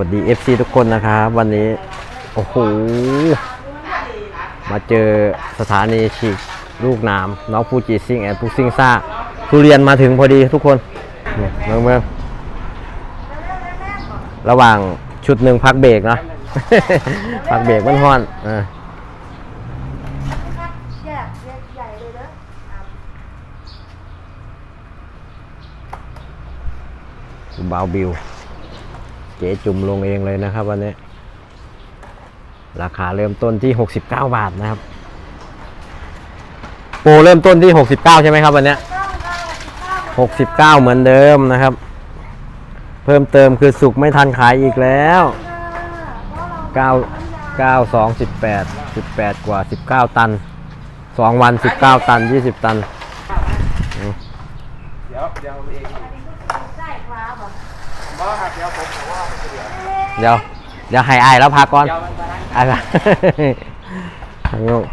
วัสดี FC ทุกคนนะครับ วันนี้ โอ้โห มาเจอสถานีฉีกลูกน้ำน้องฟูจิซิงแอนฟูซิงซ่าทุเรียนมาถึงพอดีทุกคนเนี่ยเมืองเมืองระหว่างชุดหนึ่งพักเบรกนะพักเบรกมันฮ้อนอ่าแยกแยกใหญ่เลยนะอะบาวบิว เจ๊จุ่มลงเองเลยนะครับวันนี้ ราคาเริ่มต้นที่ 69 บาทนะครับ โปรเริ่มต้นที่ 69 ใช่ไหมครับวันเนี้ยเก้าเก้าสิบเก้า69 เหมือนเดิมนะครับ เพิ่มเติมคือสุกไม่ทันขายอีกแล้วเพราะเรา9 9 2 18 18 กว่า 19 ตัน 2 วัน 19 ตัน 20 ตันเดี๋ยวเดี๋ยวเองใช่ครับเหรอบ่ครับเดี๋ยวผม เดี๋ยวเดี๋ยว เดี๋ยวให้อายแล้วพักก่อนเดี๋ยวมันมานั่งอายละทางโลก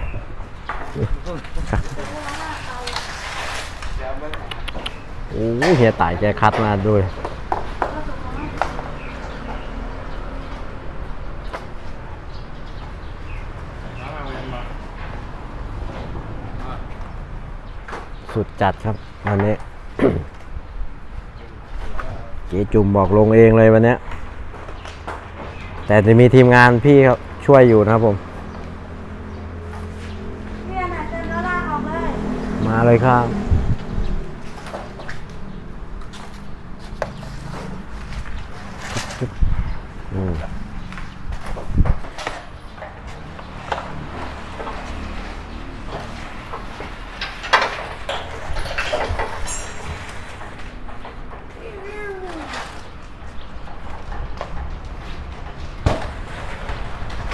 เดี๋ยวมันโอ้เฮียต่ายแกคัดมาด้วยสุดจัดครับวันนี้ เจ๊จุ่มบอกลงเองเลยวันเนี้ย แต่จะมีทีมงานพี่เขาช่วยอยู่นะครับผมเนี่ยน่ะเจนแล้วลากออกเลย มาเลยครับ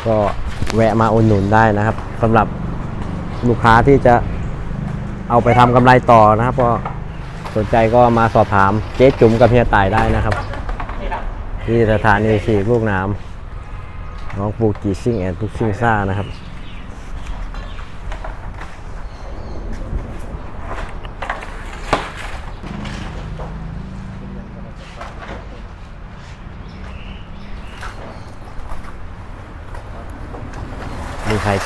ก็แวะมาอุดหนุนได้นะครับสำหรับลูกค้าที่จะเอาไปทำกำไรต่อนะครับก็สนใจก็มาสอบถามเจ๊จุ๋มกับเฮียต่ายได้นะครับ ที่สถานีฉีกลูกน้ำน้องปูกีซิ่งแอนทุกซิ่งซ่านะครับ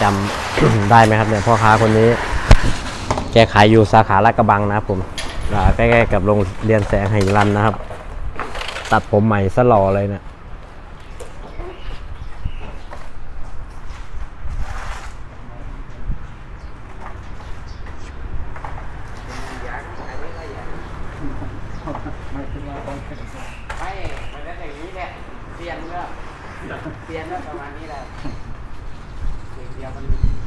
จำ ได้ไหมครับเนี่ยพ่อค้าคนนี้ แกขายอยู่สาขาลาดกระบังนะครับผมใกล้ๆกับโรงเรียนแสงไหรันนะครับ ตัดผมใหม่สลอเลยเนะี่ย ไม่มันเป็นอย่างนี้แหละเปลี่ยนก็เปลี่ยนก็ประมาณนี้แหละ เปลี่ยนเดียว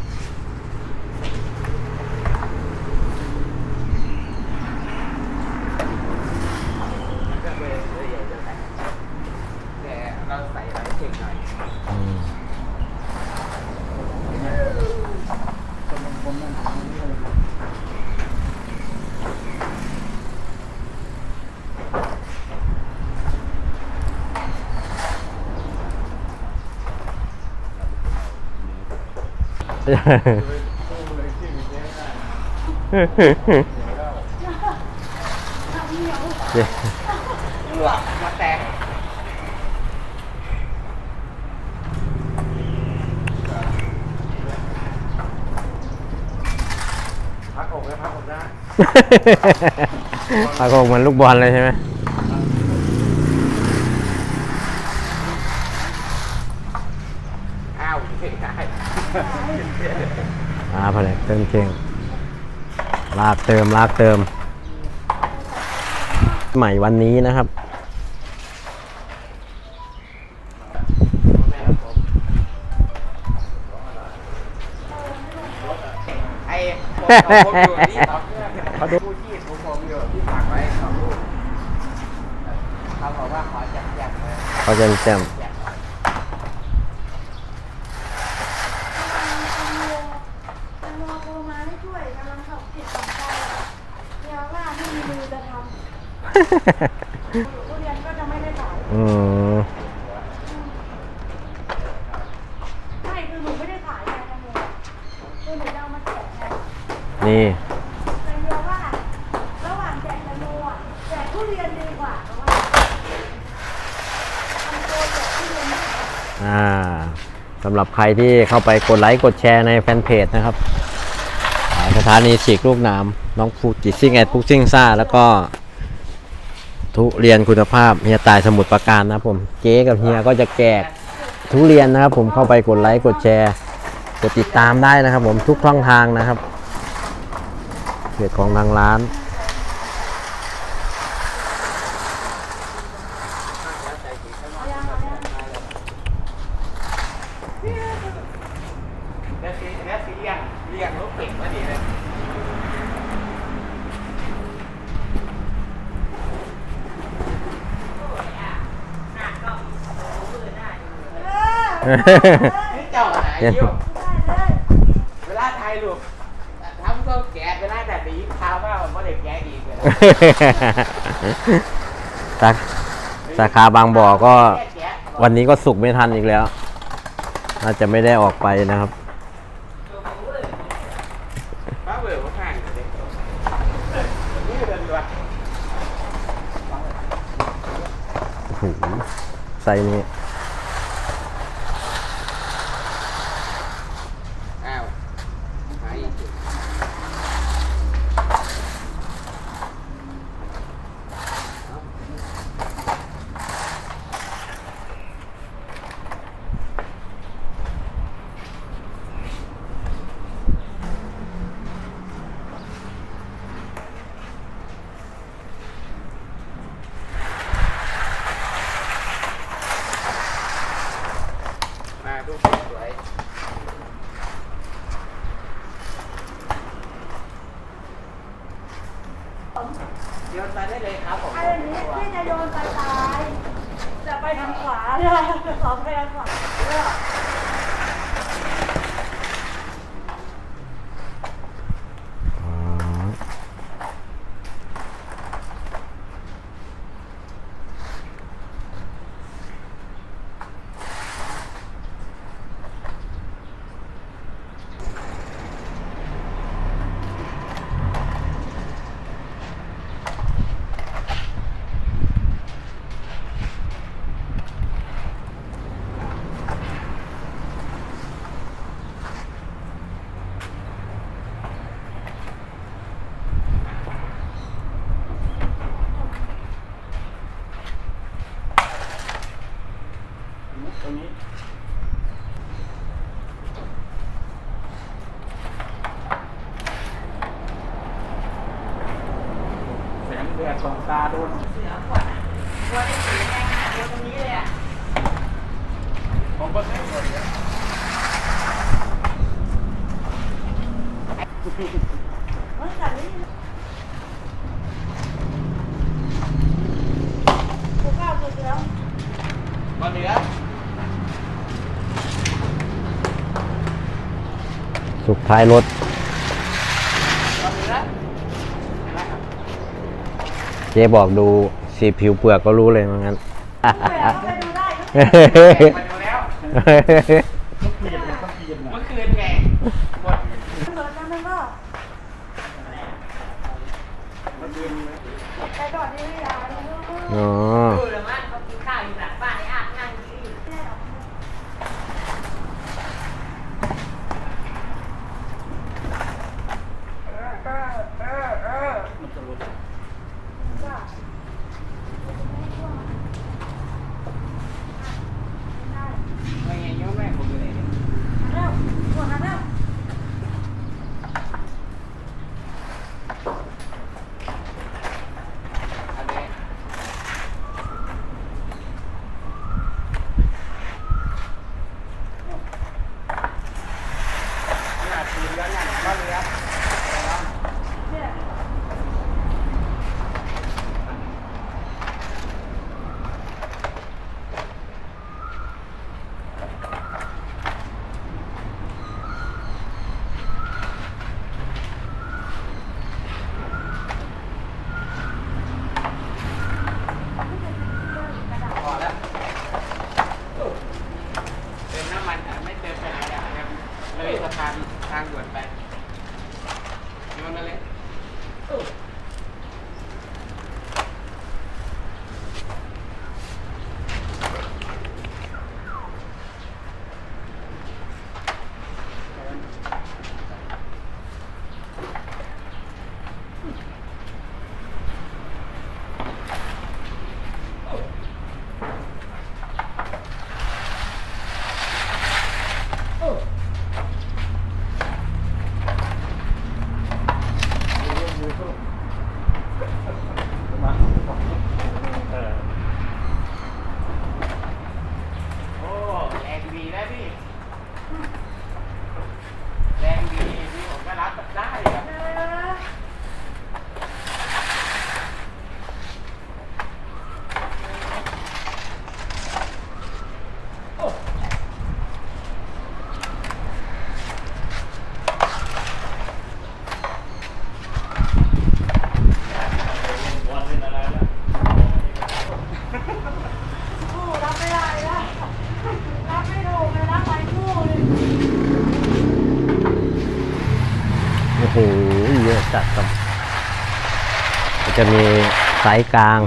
มันมันก็เลยเลยใหญ่จะแต่แต่เราใส่หลายเข่งหน่อย อืม เจ๊ หลอกมาแตกพักอกเลยพักอกได้ปากกเหมือนลูกบอลเลยใช่ไหม อ้าวไม่ได้ อ่าพอเลยเติมเข่ง ลากเติมลากเติม ใหม่วันนี้นะครับไอ้ผมผมอยู่ที่สองเครื่องเขาดูที่ผมมอยู่ที่ฝากไว้เขาบอกว่าขอจับจับเลยเขาจะแจ่ม แตง โมโทรมาให้ช่วยกำลังสอบติดสอบใจเดี๋ยวว่าไม่มีมือจะทำทุเรียนก็จะไม่ได้ขายอืมไม่คือหนูไม่ได้ขายไงแตงโมคือหนูจะเอามาแจกไงนี่แต่เดียวว่าระหว่างแจกแตงโมอะแจกทุเรียนดีกว่าเพราะว่าทำตัวแจกทุเรียนอ่าสำหรับใครที่เข้าไปกดไลค์กดแชร์ในแฟนเพจนะครับ สถานีฉีกลูกน้ำน้องฟูจิซิ่งแอดพุกซิ่งซ่า แล้วก็ทุเรียนคุณภาพเฮียตายสมุดประการนะผมเจ๊กับเฮียก็จะแจกทุเรียนนะครับผมเข้าไปกดไลค์กดแชร์กดติดตามได้นะครับผมทุกช่องทางนะครับเพจของทางร้าน แล้วซีแล้วซีเรียงเรียงรถเก่งมาดีเลย เออนี่เจ้าไหนเรียนอยู่ได้เลยเวลาไทยลูกทำก็แกะเวลาแต่ดีข่าวว่ามันไม่ได้แกะดีเลยสาสาขาบางบ่อก็วันนี้ก็สุกไม่ทันอีกแล้ว น่าจะไม่ได้ออกไปนะครับ ป้าเบื่อว่าห่างเลยนี่เดินตัว โอ้โห ไซส์นี้ อ้าวหายอีก มาดูสวย โยนไปได้เลยครับผมไอ้อันนี้พี่จะโยนไปซ้าย จะไปทางขวาเนี่ยสองไปทางขวาเนี่ย อ๋อ ตรงนี้แสงเดือดสองตาโดนเสือขวดว่าได้สีแดงขนาดเดียวตรงนี้เลยอะผมก็ไม่หมดเลย เฮ้ยแต่นี่ถูกเก้าถูกแล้ว มาเหนือ สุด ท้ายรถมาเหนือเห็นไหมครับเจ๊บอกดูสีผิวเปลือกก็รู้เลยว่างั้นเผื่อเขาไปดูได้ก็มาดูแล้วเมื่อคืนไงหมดเหมือนกันมันก็เมื่อคืนไปก่อนที่ไม่ยาเลยอ๋อ ครับก็จะมีไซส์กลาง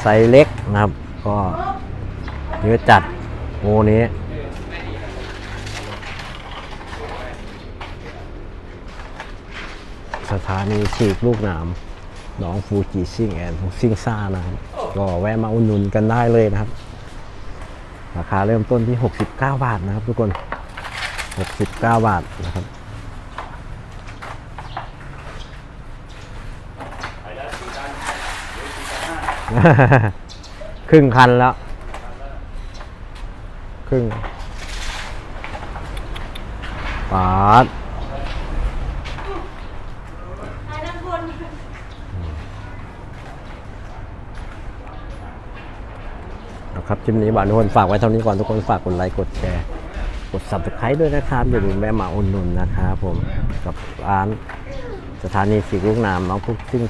ไซส์เล็กนะครับ ก็เยอะจัดโมนี้สถานีฉีกลูกหนามหนองฟูจิซิ่งแอนซิ่งซ่านะครับ ก็แวะมาอุดหนุนกันได้เลยนะครับ ราคาเริ่มต้นที่ 69 บาทนะครับทุกคน 69 บาทนะครับ ครึ่งคันแล้ว ครึ่งปาดนะครับคลิปนี้บานทุกคนฝากไว้เท่านี้ก่อนทุกคนฝากกดไลค์กดแชร์กด subscribe ด้วยนะครับอย่าลืมแวะมาอุดหนุนนะครับผมกับร้านสถานีสีลูกน้ำน้องพุกซิ่ง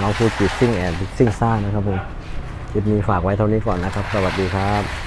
น้องพูดจีซิ่งแอนซิ่งซ่านะครับผมคลิปนี้ฝากไว้เท่านี้ก่อนนะครับ สวัสดีครับ